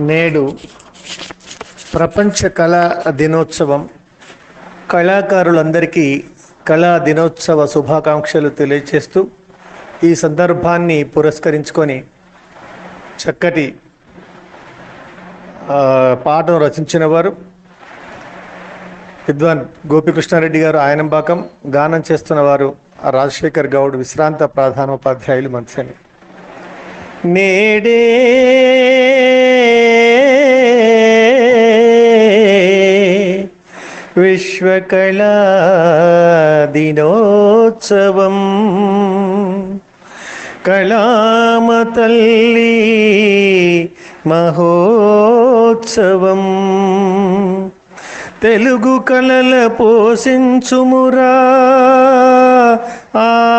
నేడు ప్రపంచ కళా దినోత్సవం. కళాకారులందరికీ కళా దినోత్సవ శుభాకాంక్షలు తెలియజేస్తూ ఈ సందర్భాన్ని పురస్కరించుకొని చక్కటి పాటను రచించిన వారు విద్వాన్ గోపికృష్ణారెడ్డి గారు ఆయనంబాకం గానం చేస్తున్న వారు రాజశేఖర్ గౌడ్ విశ్రాంత ప్రధానోపాధ్యాయులు మంత్రి నేడే విశ్వకళా దినోత్సవం కళామతల్లి మహోత్సవం. తెలుగు కళల పోషించుమురా. ఆ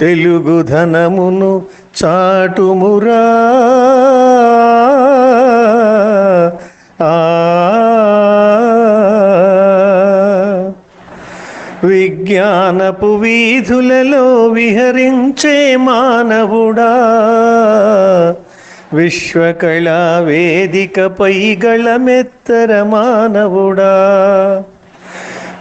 తెలుగు ధనమును చాటుమురా. విజ్ఞానపు వీధులలో విహరించే మానవుడా. విశ్వకళా వేదికపై గళమెత్తర మానవుడా.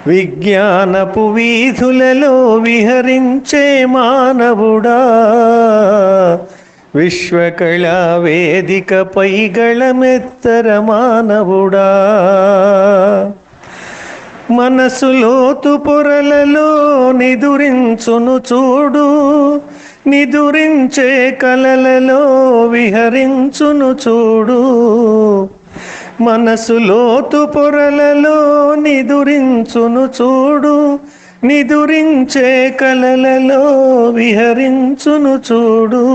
విజ్ఞానపు వీధులలో విహరించే మానవుడా. విశ్వకళా వేదికపై గళమెత్తర మానవుడా. మనసు లోతు పొరలలో నిదురించును చూడు నిదురించే కలలలో విహరించును చూడు. మనసు లోతు పొరలలో నిదురించును చూడు నిదురించే కలలలో విహరించును చూడు.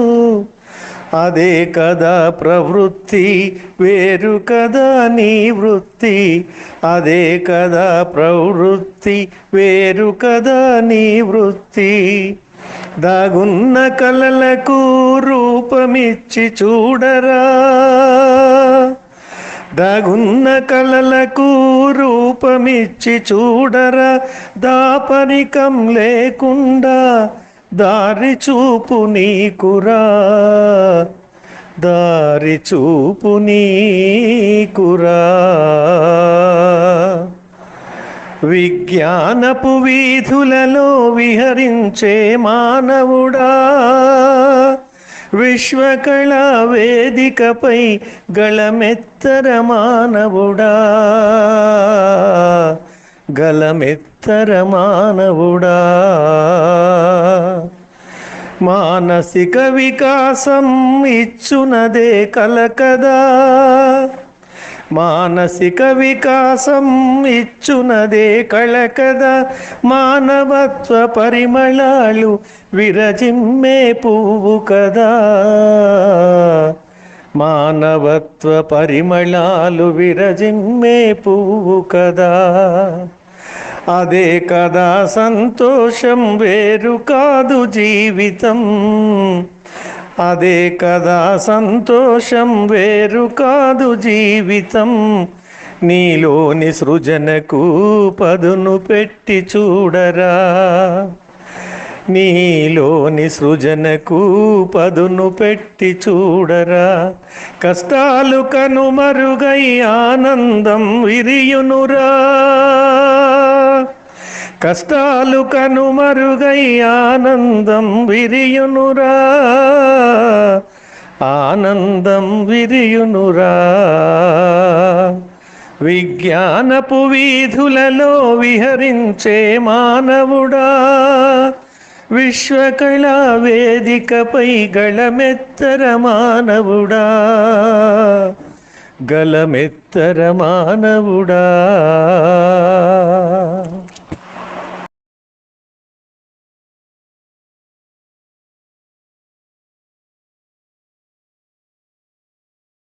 అదే కదా ప్రవృత్తి వేరు కదా నీ వృత్తి. అదే కదా ప్రవృత్తి వేరు కదా నీ వృత్తి. దాగున్న కలలకు రూపమిచ్చి చూడరా. దాగున్న కలలకు రూపమిచ్చి చూడరా. దాపరికం లేకుండా దారి చూపు నీకురా. దారి చూపు నీకురా. విజ్ఞానపు వీధులలో విహరించే మానవుడా. విశ్వకళా వేదికపై గళమెత్తర మానవుడా. గలమెత్తర మానవుడా. మానసిక వికాసం ఇచ్చునదే కలకదా. మానసిక వికాసం ఇచ్చునదే కళకద. మానవత్వ పరిమళాలు విరజిమ్మే పువ్వు కదా. మానవత్వ పరిమళాలు విరజిమ్మే పువ్వు కదా. అదే కదా సంతోషం వేరు కాదు జీవితం. అదే కదా సంతోషం వేరు కాదు జీవితం. నీలోని సృజనకు పదును పెట్టి చూడరా. నీలోని సృజనకు పదును పెట్టి చూడరా. కష్టాలు కనుమరుగై ఆనందం విరియునురా. కష్టాలు కనుమరుగై ఆనందం విరియునురా. ఆనందం విరియునురా. విజ్ఞానపు వీధులలో విహరించే మానవుడా. విశ్వకళా వేదికపై గళమెత్తర మానవుడా. గలమెత్తర మానవుడా.